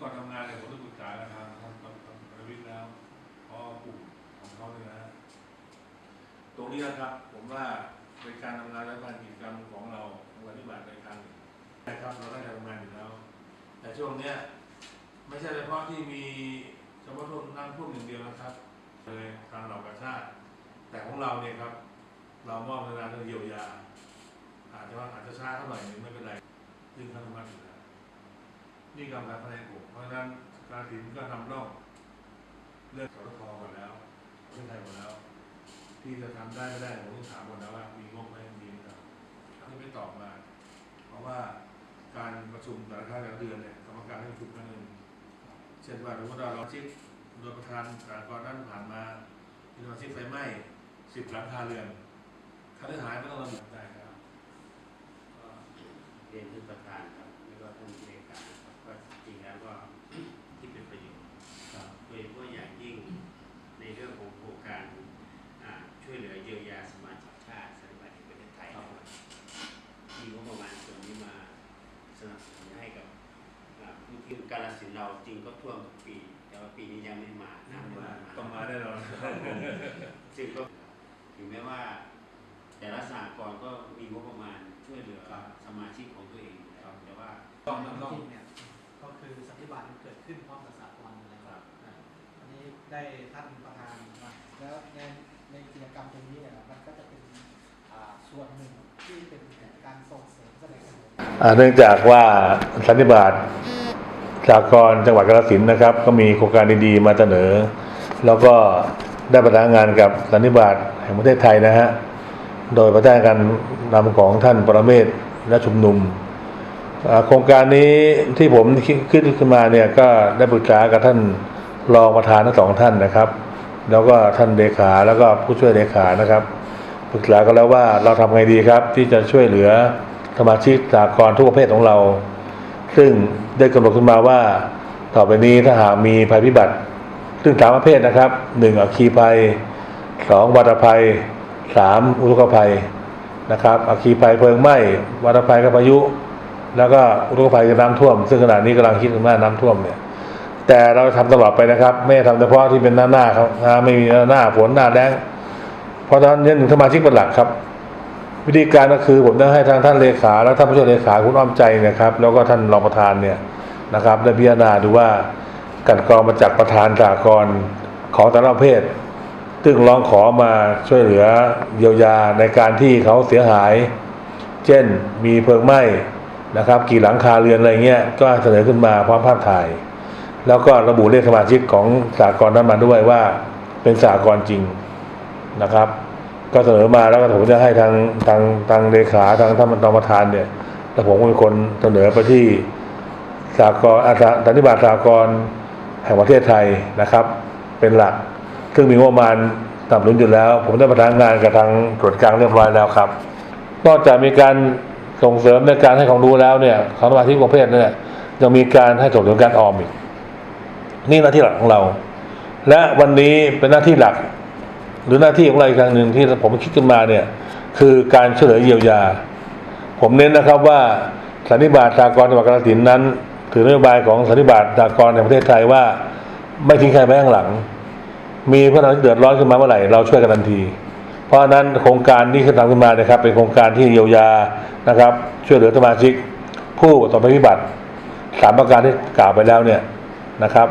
ก่อนทำงานในผมได้ปรึกษากับทางทางทางทางประวิทย์แล้วเพราะกลุ่มของเขาเนี่ยนะตรงนี้นะครับ ผมว่าเป็นการทำงานและการกิจกรรมของเราปฏิบัติในทางหนึ่งนะครับเราได้ทำงานอยู่แล้ว แต่ช่วงเนี้ยไม่ใช่เฉพาะที่มีเฉพาะท่วมน้ำท่วมอย่างเดียวนะครับเลยทางเรากระชาติ แต่ของเราเนี่ยครับ เรามอบในการเยียวยาอาจจะว่าอาจจะช้าเท่าไหร่นึงไม่เป็นไรซึ่งเขาทำงานอยู่แล้ว นี่กำลังคะแนนผมเพราะฉะนั้นการถินก็นำร่องเลือกสททก่อนแล้วเพื่อไทยก่อนแล้ว ที่จะทำได้ไม่ได้ผมต้องถามก่อนนะว่ามีงบไหมมีหรือเปล่าที่ไม่ตอบมา เพราะว่าการประชุมแต่ละครั้งแต่ละเดือนเนี่ยกรรมการให้ประชุมครั้งหนึ่งเช่นว่าสมมติว่าเราชิกโดยประธานสากรนั้นผ่านมามีสมาชิกไฟไหม้สิบหลังคาเรือนค่าเสียหายไม่ต้องระบุได้ครับก็เรียนท่านประธานครับ อ่าผู้ที่กาลสินธุ์เราจริงก็ท่วมทุกปี แต่ว่าปีนี้ยังไม่มาน้ำยังไม่มาต้องมาแน่นอนซึ่งก็ถึงแม้ว่า แต่ละสหกรณ์ก็มีงบประมาณช่วยเหลือครับสมาชิกของตัวเองอยู่แล้วแต่ว่าต้องต้องต้องจริงๆเนี่ยก็คือสันติบาลมันเกิดขึ้นพร้อมกับสากลอยู่แล้วครับอ่าอันนี้ได้ท่านประธานมาแล้วในในกิจกรรมตรงนี้เนี่ยมันก็จะเป็นอ่าส่วนหนึ่งที่เป็นการส่งเสริมสนับสนุนอ่าเนื่องจากว่าสันนิบาต สากรจังหวัดกาฬสินนะครับ ก็มีโครงการดีๆมาเสนอ แล้วก็ได้ประสานงานกับสันนิบาตแห่งประเทศไทยนะฮะโดยประธานการนำของท่านปรเมศและชุมนุมโครงการนี้ที่ผมขึ้นขึ้นมาเนี่ยก็ได้ปรึกษากับท่านรองประธานทั้งสองท่านนะครับ แล้วก็ท่านเลขาแล้วก็ผู้ช่วยเลขานะครับปรึกษากันแล้วว่าเราทำไงดีครับ ที่จะช่วยเหลือสมาชิกสากลทุกประเภทของเรา ซึ่งได้กำหนดขึ้นมาว่า ต่อไปนี้ถ้าหากมีภัยพิบัติ ซึ่งสามประเภทนะครับหนึ่งอัคคีภัยสองวัตภัยสามอุทกภัยนะครับอัคคีภัยเพลิงไหม้วัตภัยกับพายุ แล้วก็อุทกภัยคือน้ำท่วม ซึ่งขณะนี้กำลังคิดกันว่าน้ำท่วมเนี่ยแต่เราทำตลอดไปนะครับ ไม่ได้ทำเฉพาะที่เป็นหน้าหน้าครับนะไม่มีหน้าหน้าฝนหน้าแดงเพราะฉะนั้นเนี่ยหนึ่งสมาชิกเป็นหลักครับ วิธีการก็คือผมได้ให้ทางท่านเลขา และท่านผู้ช่วยเลขาคุณอ้อมใจนะครับ แล้วก็ท่านรองประธานเนี่ยนะครับได้พิจารณาดูว่าการกรองมาจากประธานสากรของแต่ละประเภทซึ่งร้องขอมาช่วยเหลือเยียวยาในการที่เขาเสียหาย เช่นมีเพลิงไหม้นะครับ กี่หลังคาเรือนอะไรเงี้ยก็เสนอขึ้นมาพร้อมภาพถ่าย แล้วก็ระบุเลขสมาชิกของสากลนั้นมาด้วยว่าเป็นสากลจริงนะครับ ก็เสนอมาแล้วก็ผมจะให้ทางทางทางเลขาทางท่านรองประธานเนี่ยแล้วผมก็เป็นคนเสนอไปที่สากลอาสาสันนิบาตสากลแห่งประเทศไทยนะครับ เป็นหลัก ซึ่งมีงบประมาณสนับสนุนอยู่แล้ว ผมได้ประสานงานกับทางตรวจกลางเรียบร้อยแล้วครับ นอกจากมีการส่งเสริมในการให้ความรู้แล้วเนี่ยของสมาชิกประเภทเนี่ยยังมีการให้ส่งเสริมการออมอีก นี่หน้าที่หลักของเรา และวันนี้เป็นหน้าที่หลัก หรือหน้าที่ของเราอีกทางหนึ่งที่ผมคิดขึ้นมาเนี่ยคือการช่วยเหลือเยียวยา ผมเน้นนะครับว่าสันนิบาตสากลจังหวัดกาฬสินธุ์นั้น ถือนโยบายของสันนิบาตสากลในประเทศไทยว่า ไม่ทิ้งใครไว้ข้างหลัง มีผู้นำที่เดือดร้อนขึ้นมาเมื่อไหร่เราช่วยกันทันที เพราะฉะนั้นโครงการนี้ขึ้นทำขึ้นมานะครับ เป็นโครงการที่เยียวยานะครับ ช่วยเหลือสมาชิก ผู้ประสบภัยพิบัติสามประการที่กล่าวไปแล้วเนี่ยนะครับ